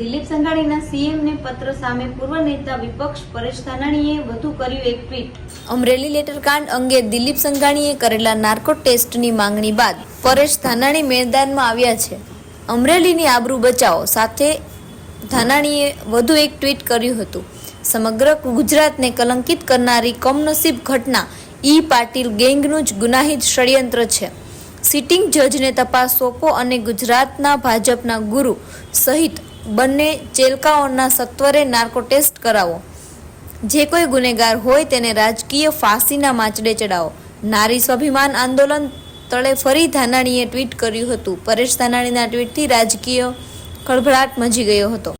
દિલીપ સંઘાણીના સીએમને પત્ર સામે પૂર્વ નેતા વિપક્ષ પરેશ ધાનાણીએ વધુ કર્યું એક ટ્વીટ. અમરેલી લેટરકાંડ અંગે દિલીપ સંઘાણીએ કરેલા નાર્કો ટેસ્ટની માંગણી બાદ પરેશ ધાનાણી મેદાનમાં આવ્યા છે. અમરેલીની આબરૂ બચાવો સાથે ધાનાણીએ વધુ એક ટ્વીટ કર્યું હતું. સમગ્ર ગુજરાતને કલંકિત કરનારી કમનસીબ ઘટના ઈ પાટીલ ગેંગનું જ ગુનાહિત ષડયંત્ર છે. સિટિંગ જજને તપાસ સોંપો અને ગુજરાતના ભાજપના ગુરુ સહિત બંને ચેલકાઓના સત્વરે નાર્કો ટેસ્ટ કરાવો. જે કોઈ ગુનેગાર હોય તેને રાજકીય ફાંસીના માચડે ચડાવો. નારી સ્વાભિમાન આંદોલન તળે ફરી ધાનાણીએ ટ્વીટ કર્યું હતું. પરેશ ધાનાણીના ટ્વીટથી રાજકીય ખળભળાટ મચી ગયો હતો.